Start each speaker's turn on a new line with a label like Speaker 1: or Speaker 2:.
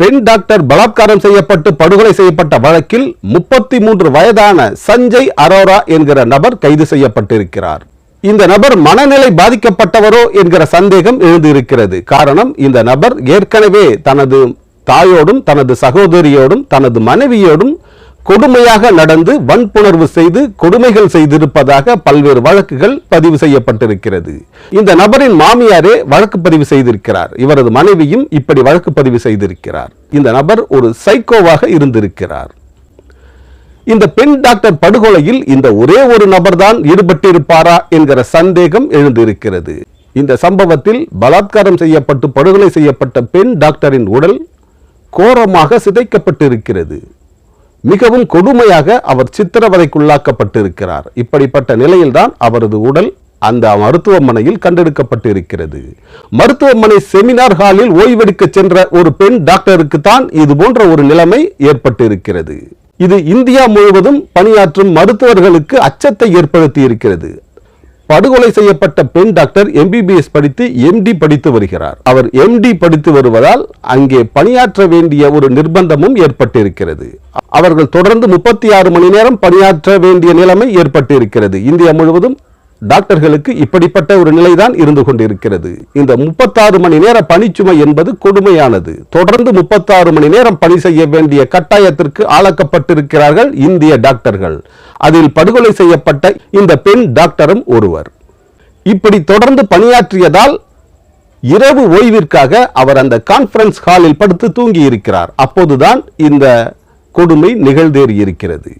Speaker 1: பெண் டாக்டர் பலாத்காரம் செய்யப்பட்டு படுகொலை செய்யப்பட்ட வழக்கில் முப்பத்தி மூன்று வயதான சஞ்சய் அரோரா என்கிற நபர் கைது செய்யப்பட்டிருக்கிறார். இந்த நபர் மனநிலை பாதிக்கப்பட்டவரோ என்கிற சந்தேகம் எழுந்திருக்கிறது. காரணம் இந்த நபர் ஏற்கனவே தனது தாயோடும் தனது சகோதரியோடும் தனது மனைவியோடும் கொடுமையாக நடந்து வன்புணர்வு செய்து கொடுமைகள் செய்திருப்பதாக பல்வேறு வழக்குகள் பதிவு செய்யப்பட்டிருக்கிறது. இந்த நபரின் மாமியாரே வழக்கு பதிவு செய்திருக்கிறார். இவரது மனைவியும் இப்படி வழக்கு பதிவு செய்திருக்கிறார். இந்த நபர் ஒரு சைக்கோவாக இருந்திருக்கிறார். இந்த பெண் டாக்டர் படுகொலையில் இந்த ஒரே ஒரு நபர்தான் ஈடுபட்டிருப்பாரா என்கிற சந்தேகம் எழுந்திருக்கிறது. இந்த சம்பவத்தில் பலாத்காரம் செய்யப்பட்டு படுகொலை செய்யப்பட்ட பெண் டாக்டரின் உடல் கோரமாக சிதைக்கப்பட்டிருக்கிறது. மிகவும் கொடுமையாக அவர் சித்திரவதைக்குள்ளாக்கப்பட்டிருக்கிறார். இப்படிப்பட்ட நிலையில்தான் அவரது உடல் அந்த மருத்துவமனையில் கண்டெடுக்கப்பட்டிருக்கிறது. மருத்துவமனை செமினார் ஹாலில் ஓய்வெடுக்க சென்ற ஒரு பெண் டாக்டருக்கு தான் இது போன்ற ஒரு நிலைமை ஏற்பட்டிருக்கிறது. இது இந்தியா முழுவதும் பணியாற்றும் மருத்துவர்களுக்கு அச்சத்தை ஏற்படுத்தி இருக்கிறது படுகொலை செய்யப்பட்ட பெண் டாக்டர் எம்பிபிஎஸ் படித்து எம்டி படித்து வருகிறார். அவர் எம்டி படித்து வருவதால் அங்கே பணியாற்ற வேண்டிய ஒரு நிர்பந்தமும் ஏற்பட்டிருக்கிறது. அவர்கள் தொடர்ந்து முப்பத்தி ஆறு மணி நேரம் பணியாற்ற வேண்டிய நிலைமை ஏற்பட்டிருக்கிறது. இந்தியா முழுவதும் டாக்டர்களுக்கு இப்படிப்பட்ட ஒரு நிலைதான் இருந்து கொண்டிருக்கிறது. இந்த முப்பத்தாறு மணி நேர பணிச்சுமை என்பது கொடுமையானது. தொடர்ந்து முப்பத்தாறு மணி நேரம் பணி செய்ய வேண்டிய கட்டாயத்திற்கு ஆளாக்கப்பட்டிருக்கிறார்கள் இந்திய டாக்டர்கள். அதில் படுகொலை செய்யப்பட்ட இந்த பெண் டாக்டரும் ஒருவர். இப்படி தொடர்ந்து பணியாற்றியதால் இரவு ஓய்விற்காக அவர் அந்த கான்ஃபரன்ஸ் ஹாலில் படுத்து தூங்கி இருக்கிறார் அப்போதுதான் இந்த கொடுமை நிகழ்ந்தேறி இருக்கிறது